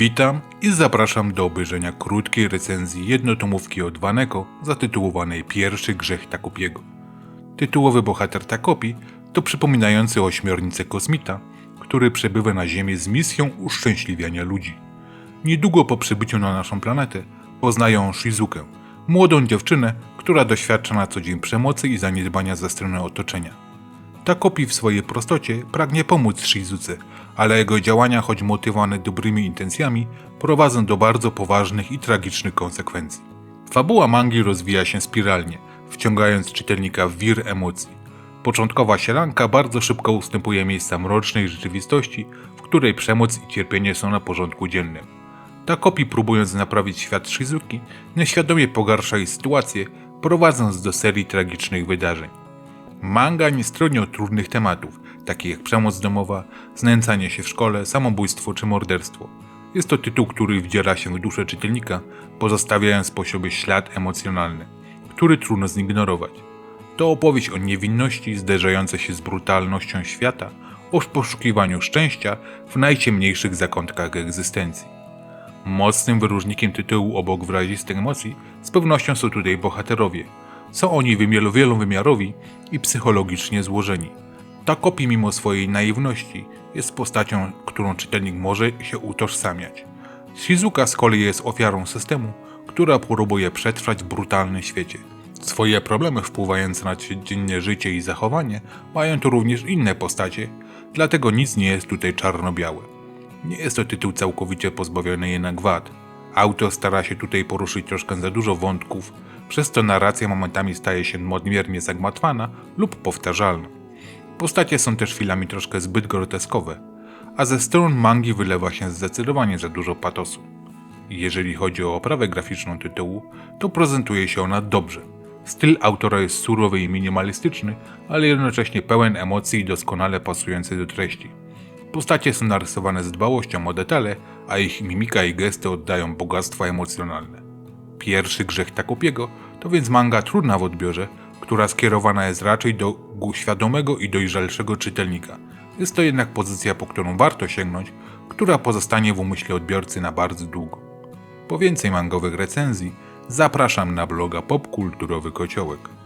Witam i zapraszam do obejrzenia krótkiej recenzji jednotomówki od Waneko zatytułowanej Pierwszy grzech Takopiego. Tytułowy bohater Takopi to przypominający ośmiornicę kosmita, który przebywa na Ziemię z misją uszczęśliwiania ludzi. Niedługo po przybyciu na naszą planetę poznają Shizukę, młodą dziewczynę, która doświadcza na co dzień przemocy i zaniedbania ze strony otoczenia. Takopi w swojej prostocie pragnie pomóc Shizuce, ale jego działania, choć motywowane dobrymi intencjami, prowadzą do bardzo poważnych i tragicznych konsekwencji. Fabuła mangi rozwija się spiralnie, wciągając czytelnika w wir emocji. Początkowa sielanka bardzo szybko ustępuje miejsca mrocznej rzeczywistości, w której przemoc i cierpienie są na porządku dziennym. Takopi próbując naprawić świat Shizuki, nieświadomie pogarsza jej sytuację, prowadząc do serii tragicznych wydarzeń. Manga nie stroni od trudnych tematów, takich jak przemoc domowa, znęcanie się w szkole, samobójstwo czy morderstwo. Jest to tytuł, który wdziera się w duszę czytelnika, pozostawiając po sobie ślad emocjonalny, który trudno zignorować. To opowieść o niewinności zderzającej się z brutalnością świata, o poszukiwaniu szczęścia w najciemniejszych zakątkach egzystencji. Mocnym wyróżnikiem tytułu obok wyrazistych emocji z pewnością są tutaj bohaterowie. Są oni wymiar- wielowymiarowi i psychologicznie złożeni. Takopi mimo swojej naiwności jest postacią, którą czytelnik może się utożsamiać. Shizuka z kolei jest ofiarą systemu, która próbuje przetrwać w brutalnym świecie. Swoje problemy wpływające na codzienne życie i zachowanie mają tu również inne postacie, dlatego nic nie jest tutaj czarno-białe. Nie jest to tytuł całkowicie pozbawiony jednak wad. Autor stara się tutaj poruszyć troszkę za dużo wątków, przez co narracja momentami staje się nadmiernie zagmatwana lub powtarzalna. Postacie są też chwilami troszkę zbyt groteskowe, a ze stron mangi wylewa się zdecydowanie za dużo patosu. Jeżeli chodzi o oprawę graficzną tytułu, to prezentuje się ona dobrze. Styl autora jest surowy i minimalistyczny, ale jednocześnie pełen emocji i doskonale pasujący do treści. Postacie są narysowane z dbałością o detale, a ich mimika i gesty oddają bogactwa emocjonalne. Pierwszy grzech Takopiego to więc manga trudna w odbiorze, która skierowana jest raczej do świadomego i dojrzalszego czytelnika. Jest to jednak pozycja, po którą warto sięgnąć, która pozostanie w umyśle odbiorcy na bardzo długo. Po więcej mangowych recenzji zapraszam na bloga Popkulturowy Kociołek.